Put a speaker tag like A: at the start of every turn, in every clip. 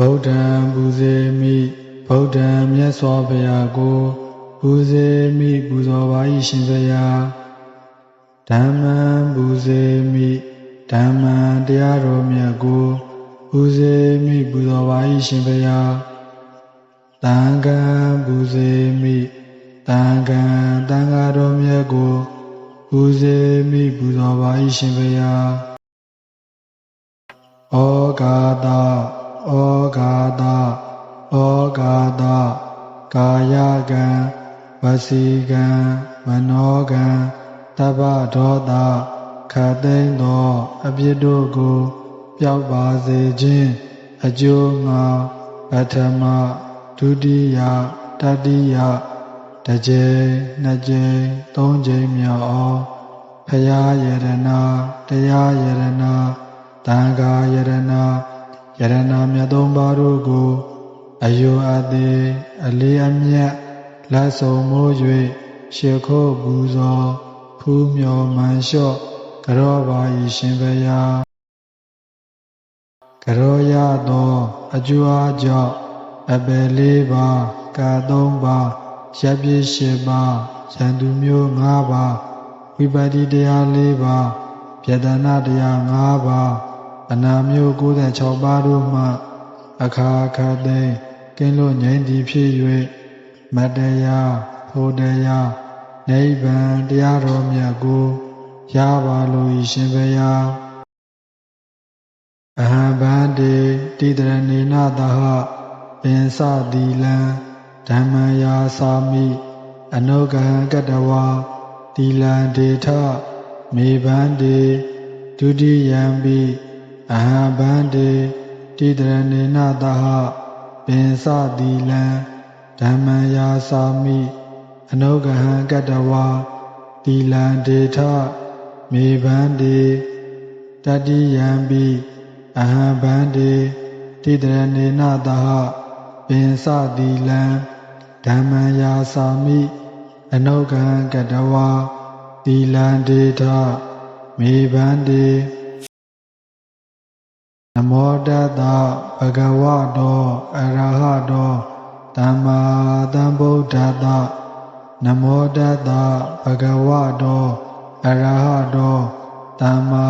A: ဗုဒ္ဓံပူဇေမိဗုဒ္ဓံမြတ်စွာဘုရားကိုပူဇေမိပူဇော်ပါ၏ရှင်ဘုရားဓမ္မံပူဇေမိဓမ္မံတရားတော်မြတ်ကိုပူဇေမိပူဇော်ပါ၏ရှင်ဘုရားတန်ခံပူဇေမိတန်ခံတန်ခါတော်မြတ်ကိုပူဇေမိပူဇော်ပါ၏ရှင်ဘုရားဩဃာတ ဩဃာတဩဃာတကာယကံဝစီကံမနောကံတပ္ပဒေါသခတ်သိမ်းသောအပြစ်တို့ကိုပျောက်ပါစေခြင်းအကျိုးငါပထမဒုတိယတတိယတစ်ကြိမ်နှစ်ကြိမ်သုံးကြိမ်မြောက်အောင်ဖရာယရနာတရားယရနာတန်ခါယရနာ ယရနာမြတ်သုံးပါးတို့ကိုအယုအသေးအလေးအမြတ်လက်ဆောင်မိုး၍ရှေခိုးပူဇော်ဖူးမြော်မှန်လျှော့ကြောပါ၏ရှင်ဘုရားကြောရသောအကျိုးအားကြောင့်အပယ်လေးပါးကာသုံးပါးရပ်ပြည့်ရှိပါးရန်သူမျိုး၅ပါးဝိပတ္တိတရား၄ပါးပြဒနာတရား၅ပါး အနာမျိုး96ပါးတို့မှ အခါခါသိမ်းကင်းလို့ငြိမ့်သည်ဖြစ်၍မတ္တရားဖို့တရားနိဗ္ဗာန်တရားတော်မြတ်ကိုရပါလို့ဤရှင်ဘုရားအဟံဗန္တိတိတရဏေနသဟပင်စသီလံဓမ္မယာစာမိအနုကဟံကတဝါသီလံဒေထမေဗန္တိဒုတိယံပိ အဟံဗန္တိတိတရဏေနသဟပင်စသီလံဓမ္မယာစာမိအနုကဟံကတဝါသီလံဒေထမေဗန္တိတတိယံပိအဟံဗန္တိတိတရဏေနသဟပင်စသီလံဓမ္မယာစာမိအနုကဟံကတဝါသီလံဒေထမေဗန္တိ နမောတတဘဂဝတောအရဟတောသမ္မာသမ္ဗုဒ္ဓတနမောတတဘဂဝတောအရဟတောသမ္မာ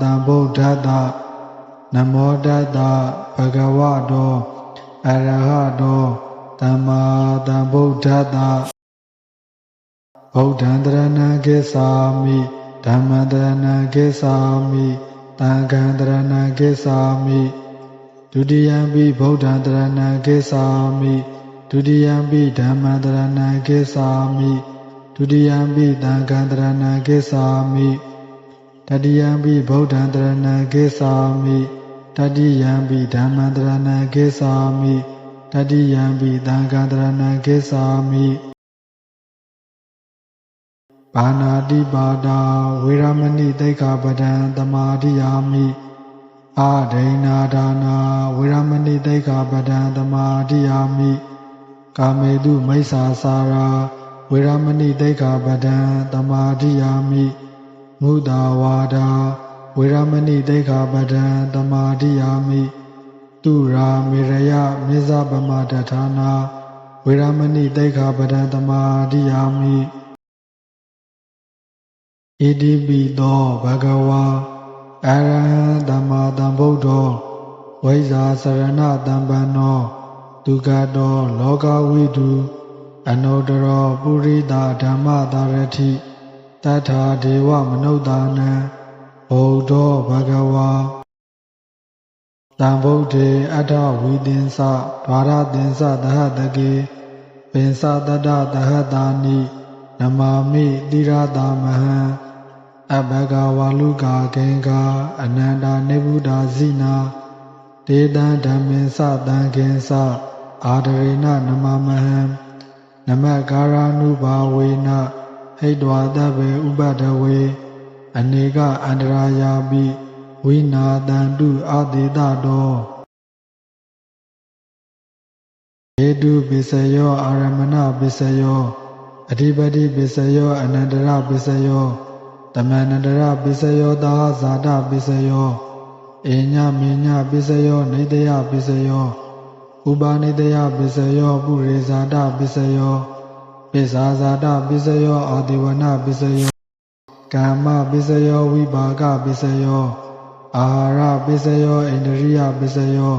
A: သမ္ဗုဒ္ဓတနမောတတဘဂဝတောအရဟတောသမ္မာသမ္ဗုဒ္ဓတဗုဒ္ဓံတရဏံကိသာမိဓမ္မံတရဏံကိသာမိ တံဃံတရဏံကိသာမိဒုတိယံပိဗုဒ္ဓံတရဏံကိသာမိဒုတိယံပိဓမ္မံတရဏံကိသာမိဒုတိယံပိတံဃံတရဏံကိသာမိတတိယံပိဗုဒ္ဓံတရဏံကိသာမိတတိယံပိဓမ္မံတရဏံကိသာမိတတိယံပိတံဃံတရဏံကိသာမိ ဘာနာတိပါဒာဝေရမဏိတိခာပဒံတမာတိယာမိအာဒိဏဒါနာဝေရမဏိတိခာပဒံတမာတိယာမိကာမေတုမိစ္ဆာစာရာဝေရမဏိတိခာပဒံတမာတိယာမိမုဒာဝါဒာဝေရမဏိတိခာပဒံတမာတိယာမိတုရာမေရယမေဇပမတထာနာဝေရမဏိတိခာပဒံတမာတိယာမိ ဣတိပိသောဘဂဝါအရဟံသမ္မာသမ္ဗုဒ္ဓောဝိဇာစရဏတံပန္နောဒုက္ခတောလောကဝိတုအနုတ္တရောပုရိသဓမ္မတာရတိတထာဒေဝမနုဿာနံဘုဒ္ဓောဘဂဝါတံဗုဒ္ဓေအထဝိသင်္စဒွါရသင်္စသဟတကေပင်စတတသဟတာနိနမာမိတိရတာမဟံ အဘဂဝါလူကာကေကာအနန္တာနေဗုဒ္ဓဇိနာဒေတံဓမ္မေသတံခေသအာဒရေနနမမဟံနမကာရာနုဘာဝေနဟိတဝါတဗေဥပဒဝေအနေကအန္တရာယာပိဝိနာတန္တုအာတိတတောေတုပစ္စယောအာရမဏပစ္စယောအဓိပတိပစ္စယောအနန္တရပစ္စယော တမန္တရပစ္စယောသာဇာတပစ္စယောအေညမေညပစ္စယောနေတယပစ္စယောဥပါနေတယပစ္စယောပုရိဇာတပစ္စယောပိဇာဇာတပစ္စယောအာတိဝနပစ္စယောကာမပစ္စယောဝိပါကပစ္စယောအာဟာရပစ္စယောဣန္ဒရိယပစ္စယော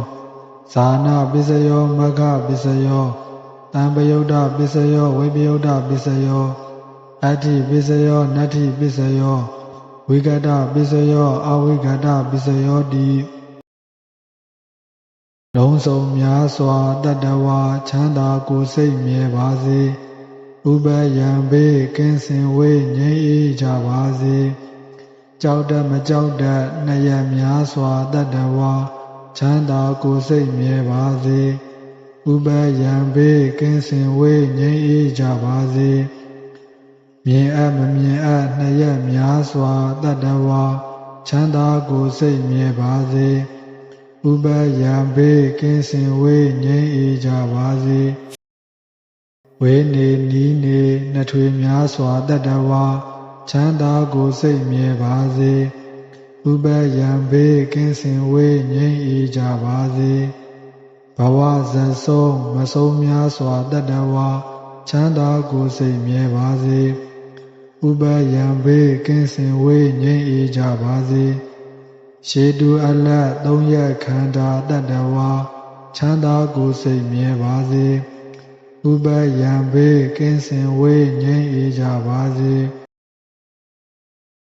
A: ဇာနာပစ္စယောမဂ္ဂပစ္စယောတံပယုတ်တပစ္စယောဝိပယုတ်တပစ္စယော အတ္တိပစ္စယောနတ္ထိပစ္စယောဝိကတပစ္စယောအဝိကတပစ္စယောတိလုံးစုံများစွာတတ္တဝါချမ်းသာကိုယ်စိတ်မြဲပါစေဥပယံဘေးကင်းစင်ဝေးငြိမ်းအေးကြပါစေကြောက်တတ်မကြောက်တတ်နှစ်ရများစွာတတ္တဝါချမ်းသာကိုယ်စိတ်မြဲပါစေဥပယံဘေးကင်းစင်ဝေးငြိမ်းအေးကြပါစေ မြင်အပ်မမြင်အပ်နှစ်ရက်များစွာတတ္တဝါချမ်းသာကိုယ်စိတ်မြဲပါစေဥပယံဘေးကင်းစင်ဝေးငြိမ်းအေးကြပါစေဝေနေနီးနေနှထွေများစွာတတ္တဝါချမ်းသာကိုယ်စိတ်မြဲပါစေဥပယံဘေးကင်းစင်ဝေးငြိမ်းအေးကြပါစေဘဝဇတ်ဆုံးမဆုံးများစွာတတ္တဝါချမ်းသာကိုယ်စိတ်မြဲပါစေ ဥပယံဘေးကင်းစင်ဝေးငြိမ်းအေးကြပါစေရှေတုအလတ်သုံးရက်ခန္ဓာတတ္တဝါချမ်းသာကိုယ်စိတ်မြဲပါစေဥပယံဘေးကင်းစင်ဝေးငြိမ်းအေးကြပါစေ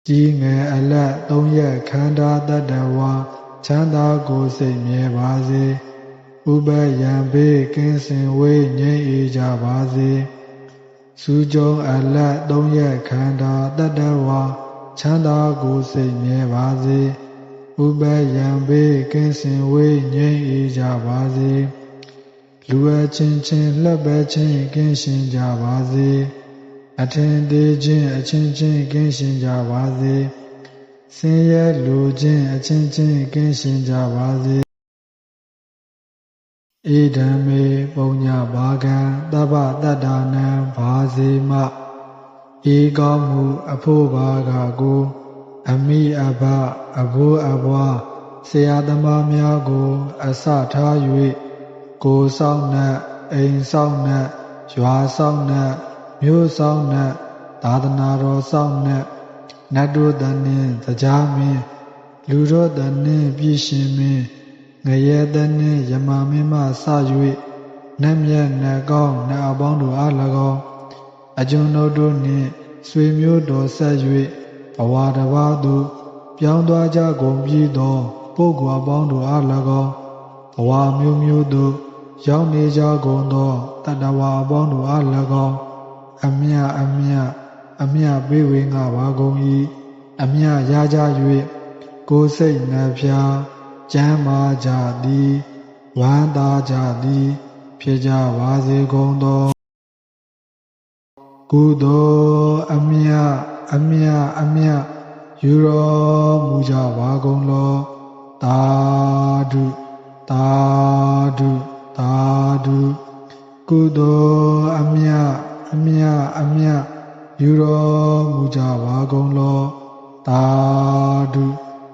A: ကြီးငယ်အလတ်သုံးရက်ခန္ဓာတတ္တဝါချမ်းသာကိုယ်စိတ်မြဲပါစေဥပယံဘေးကင်းစင်ဝေးငြိမ်းအေးကြပါစေ စူးကြုံအလတ်သုံးရက်ခန္ဓာတတ္တဝါချမ်းသာကိုယ်စိတ်မြဲပါစေဥပယံဘေးကင်းစင်ဝေးငြိမ်းအေးကြပါစေလူအချင်းချင်းလှက်ပဲချင်းကင်းရှင်ကြပါစေအထင်သေးခြင်းအချင်းချင်းကင်းရှင်ကြပါစေဆင်းရဲလူချင်းအချင်းချင်းကင်းရှင်ကြပါစေ ဧဓမ္မေပုံညဘာကံတပ္ပတတ္တာနံဘာစေမဧကောင်းမှုအဖို့ဘာကကို အမိအဘအဘိုးအဘွားဆရာသမားများကို အစထား၍ကိုဆောင်နှက်အိမ်ဆောင်နှက်ရွာဆောင်နှက်မြို့ဆောင်နှက်သာသနာတော်ဆောင်နှက်နတ်တို့တနှင်းတရားမင်းလူတို့တနှင်းပြည်ရှင်မင်း ငရဲတနှင်းယမမင်းမှစ၍နတ်မြတ်နတ်ကောင်းနတ်အပေါင်းတို့အား၎င်းအကျွန်ုပ်တို့နှင့်ဆွေမျိုးတော်ဆက်၍ဘဝတစ်ပါးသို့ပြောင်းသွားကြကုန်ပြီးသောပုဂ္ဂိုလ်အပေါင်းတို့အား၎င်းဘဝမျိုးမျိုးသို့ရောက်နေကြကုန်သောတတ္တဝါအပေါင်းတို့အား၎င်းအမြအမြအမြပေးဝေငါပါကုန်၏အမြရကြ၍ကိုယ်စိတ်နှဖျား ကျမ်းမာကြသည်ဝမ်းသာကြသည် ဖြစ်ကြပါစေကုန်သောကုသိုလ်အမြအမြအမြယူတော်မူကြပါကုန်လောတာဓုတာဓုသာဓုကုသိုလ်အမြအမြအမြယူတော်မူကြပါကုန်လောသာဓု